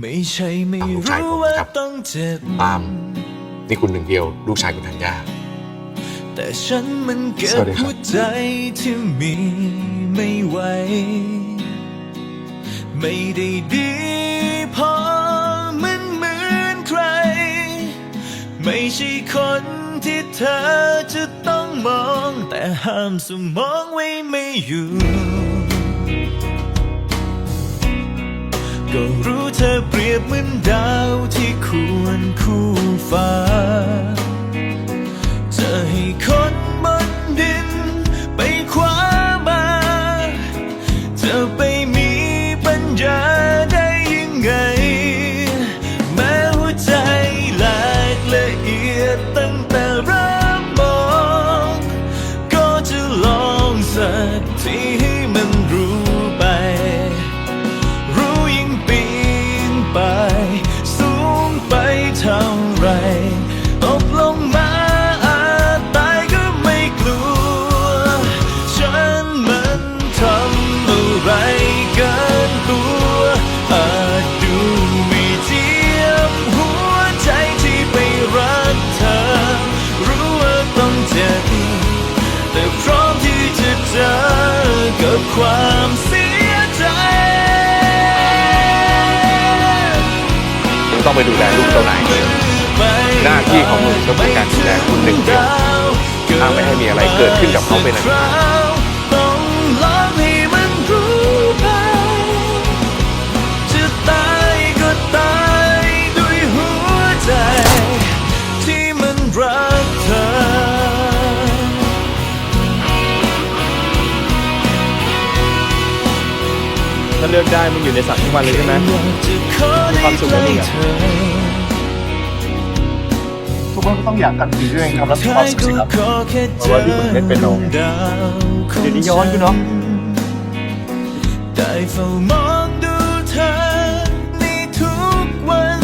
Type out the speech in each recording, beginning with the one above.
ไม่ใช่ไม่ลูกชายรู้ผมว่าครับต้องเจ็บปาล์มนี่คุณหนึ่งเดียวลูกชายคุณธัญญาแต่ฉันมันเก็สบวัสดีครับหัวใจที่มีไม่ไหว ไม่ได้ดีพอเหมือนเหมือนใคร ไม่ใช่คนที่เธอจะต้องมอง แต่ห้ามสมองไว้ไม่อยู่ ก็รู้เธอเปรียบเหมือนดาวที่ควรคู่ฟ้า จะให้คนบนดินไปคว้ามาจะไปมีปัญญาได้ยังไง แม้หัวใจแหลกละเอียดตั้งแต่เริ่มมอง ก็จะลองสักที เท่าไรตกลงมาอาจตายก็ไม่กลัว ฉันมันทำอะไรเกินตัวอาจดูไม่เจียมหัวใจที่ไปรักเธอ รู้ว่าต้องเจ็บแต่พร้อมที่จะเจอกับความ ต้องไปดูแลลูกเจ้านายหน้าที่ของมึงก็คือการดูแลคุณหนึ่งเดียวถ้าไม่ให้มีอะไรเกิดขึ้นกับเขาเป็นอันขาด ถ้าเลือกได้มึงอยู่ในสัตว์ทุกวันเลยใช่ไหมมีความสุขไหมมึงอะทุกคนก็ต้องอยากกันดีด้วยครับแล้วมีความสุขสิครับเพราะว่าที่มึงเล่นเป็นโนเดี๋ยวนี้ย้อนอยู่เนอะได้เฝ้ามองดูเธอในทุกวัน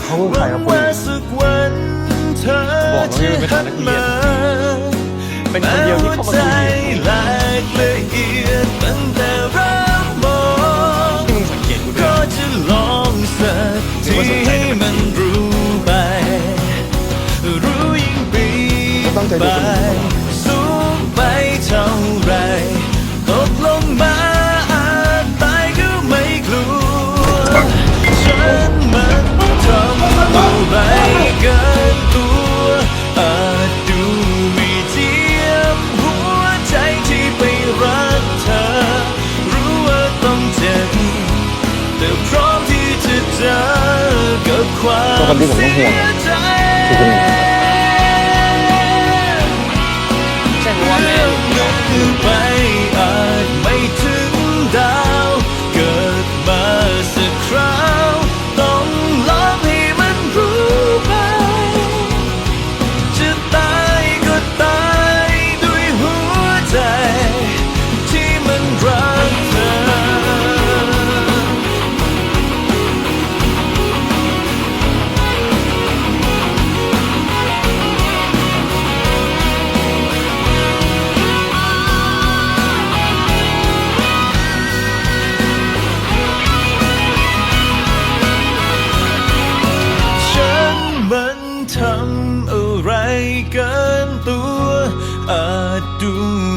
เขาคือใครครับหวังว่าสักวันเธอบอกแล้วไงจะว่าเป็นฐานะเกียรติเป็นคนเดียวที่เข้ามาคุย ก กับคนที่ผมต้องห่วงคือคุณหนใอ